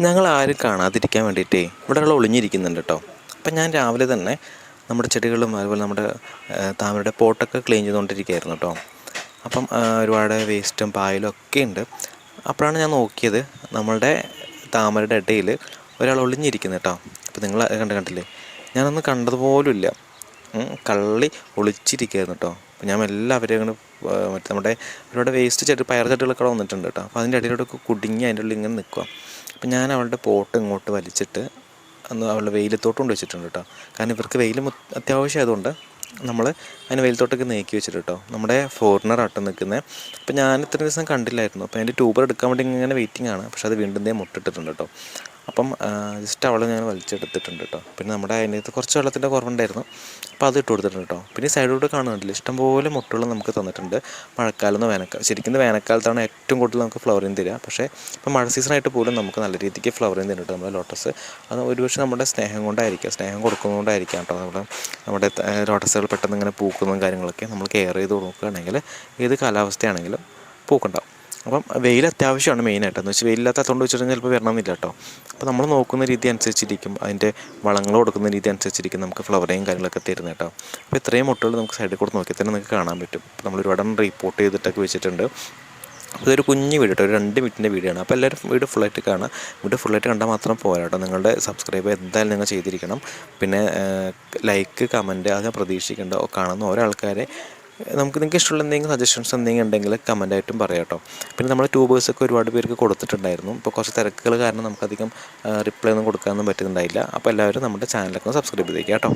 ഞങ്ങൾ ആരും കാണാതിരിക്കാൻ വേണ്ടിയിട്ടേ ഇവിടെ ഉള്ള ഒളിഞ്ഞിരിക്കുന്നുണ്ട് കേട്ടോ. അപ്പം ഞാൻ രാവിലെ തന്നെ നമ്മുടെ ചെടികളും അതുപോലെ നമ്മുടെ താമരയുടെ പോട്ടൊക്കെ ക്ലീൻ ചെയ്തുകൊണ്ടിരിക്കുകയായിരുന്നു കേട്ടോ. അപ്പം ഒരുപാട് വേസ്റ്റും പായലും ഒക്കെ ഉണ്ട്. അപ്പോഴാണ് ഞാൻ നോക്കിയത് നമ്മളുടെ താമരയുടെ ഇടയിൽ ഒരാൾ ഒളിഞ്ഞിരിക്കുന്നത് കേട്ടോ. അപ്പോൾ നിങ്ങൾ കണ്ട് കണ്ടില്ലേ? ഞാനൊന്ന് കണ്ടതുപോലുമില്ല. കള്ളി ഒളിച്ചിരിക്കുകയായിരുന്നു കേട്ടോ. അപ്പോൾ ഞാൻ എല്ലാവരെയും അങ്ങനെ മറ്റേ നമ്മുടെ ഒരുപാട് വേസ്റ്റ് ചെടി പയർ ചെടികളൊക്കെ വന്നിട്ടുണ്ട് കേട്ടോ. അപ്പോൾ അതിന്റെ ഇടയിലൂടെ കുടുങ്ങി അതിന്റെ ഉള്ളിൽ ഇങ്ങനെ നിൽക്കുക അപ്പോൾ ഞാൻ അവളുടെ പോട്ട് ഇങ്ങോട്ട് വലിച്ചിട്ട് അന്ന് അവളുടെ വെയിലത്തോട്ട് കൊണ്ട് വെച്ചിട്ടുണ്ട് കേട്ടോ കാരണം ഇവർക്ക് വെയിൽ അത്യാവശ്യം ആയതുകൊണ്ട് നമ്മൾ അതിന് വെയിലത്തോട്ടൊക്കെ നീക്കി വെച്ചിട്ട് കേട്ടോ നമ്മുടെ ഫോറിനർ ആട്ടം നിൽക്കുന്നത് അപ്പോൾ ഞാൻ ഇത്രയും ദിവസം കണ്ടില്ലായിരുന്നു. അപ്പോൾ അതിന്റെ ട്യൂബർ എടുക്കാൻ വേണ്ടി ഇങ്ങനെ വെയിറ്റിംഗ് ആണ്. പക്ഷേ അത് വീണ്ടും ദേ മുട്ടിട്ടിട്ടുണ്ട് കേട്ടോ അപ്പം ജസ്റ്റ് അവളെ ഞാൻ വലിച്ചെടുത്തിട്ടുണ്ട് കേട്ടോ പിന്നെ നമ്മുടെ അതിനകത്ത് കുറച്ച് വെള്ളത്തിന്റെ കുറവുണ്ടായിരുന്നു. അപ്പോൾ അത് ഇട്ട് കൊടുത്തിട്ടുണ്ട് കേട്ടോ പിന്നെ സൈഡിലോട്ട് സൈഡിലൂടെ കാണുന്നുണ്ടല്ലോ ഇഷ്ടംപോലെ മുട്ടുകൾ നമുക്ക് തന്നിട്ടുണ്ട്. മഴക്കാലം എന്ന് വേനൽക്കാലം ശരിക്കും വേനൽക്കാലത്താണ് ഏറ്റവും കൂടുതൽ നമുക്ക് ഫ്ലവറിങ് തരിക. പക്ഷേ ഇപ്പോൾ മഴ സീസണായിട്ട് പോലും നമുക്ക് നല്ല രീതിക്ക് ഫ്ലവറിങ് തരുന്നുണ്ട് നമ്മുടെ ലോട്ടസ്. അത് ഒരുപക്ഷെ നമ്മുടെ സ്നേഹം കൊണ്ടായിരിക്കാം സ്നേഹം കൊടുക്കുന്നതുകൊണ്ടായിരിക്കാം കേട്ടോ നമ്മുടെ നമ്മുടെ ലോട്ടസുകൾ പെട്ടെന്ന് ഇങ്ങനെ പൂക്കുന്നതും കാര്യങ്ങളൊക്കെ നമ്മൾ കെയർ ചെയ്ത് നോക്കുകയാണെങ്കിൽ ഏത് കാലാവസ്ഥയാണെങ്കിലും പൂക്കുണ്ടാവും. അപ്പം വെയിൽ അത്യാവശ്യമാണ് മെയിനായിട്ട് എന്ന് വെച്ചാൽ വെയിലില്ലാത്തതുകൊണ്ട് വെച്ചിട്ടുണ്ടെങ്കിൽ ചിലപ്പോൾ വരണമെന്നില്ല കേട്ടോ. അപ്പോൾ നമ്മൾ നോക്കുന്ന രീതി അനുസരിച്ചിരിക്കും. അതിന്റെ വളങ്ങൾ കൊടുക്കുന്ന രീതി അനുസരിച്ചിരിക്കും നമുക്ക് ഫ്ലവറേയും കാര്യങ്ങളൊക്കെ തരുന്നത് കേട്ടോ. അപ്പോൾ ഇത്രയും മുട്ടകൾ നമുക്ക് സൈഡിൽ കൂടെ നോക്കി തന്നെ നിങ്ങൾക്ക് കാണാൻ പറ്റും. നമ്മൾ ഒരുപാട് റിപ്പോർട്ട് ചെയ്തിട്ടൊക്കെ വെച്ചിട്ടുണ്ട്. അപ്പോൾ ഇതൊരു കുഞ്ഞ് വീഡിയോ കേട്ടോ. ഒരു രണ്ട് മിനിറ്റിന്റെ വീഡിയോ ആണ് അപ്പോൾ എല്ലാവരും വീഡിയോ ഫുള്ളായിട്ട് കാണാം വീഡിയോ ഫുള്ളായിട്ട് കണ്ടാൽ മാത്രം പോരാ കേട്ടോ. നിങ്ങളുടെ സബ്സ്ക്രൈബ് എന്തായാലും നിങ്ങൾ ചെയ്തിരിക്കണം. പിന്നെ ലൈക്ക് കമന്റ് അത് പ്രതീക്ഷിക്കേണ്ട. കാണുന്ന ഓരോ ആൾക്കാരെ നമുക്ക് നിങ്ങൾക്ക് ഇഷ്ടമുള്ള എന്തെങ്കിലും സജഷൻസ് എന്തെങ്കിലും ഉണ്ടെങ്കിൽ കമന്റായിട്ടും പറയാം കേട്ടോ. പിന്നെ നമ്മൾ ട്യൂബേഴ്സൊക്കെ ഒരുപാട് പേർക്ക് കൊടുത്തിട്ടുണ്ടായിരുന്നു. ഇപ്പോൾ കുറച്ച് തിരക്കുകൾ കാരണം നമുക്കധികം റിപ്ലൈ ഒന്നും കൊടുക്കാനൊന്നും പറ്റുന്നുണ്ടായില്ല. അപ്പോൾ എല്ലാവരും നമ്മുടെ ചാനലൊക്കെ സബ്സ്ക്രൈബ് ചെയ്തേക്കാം കേട്ടോ.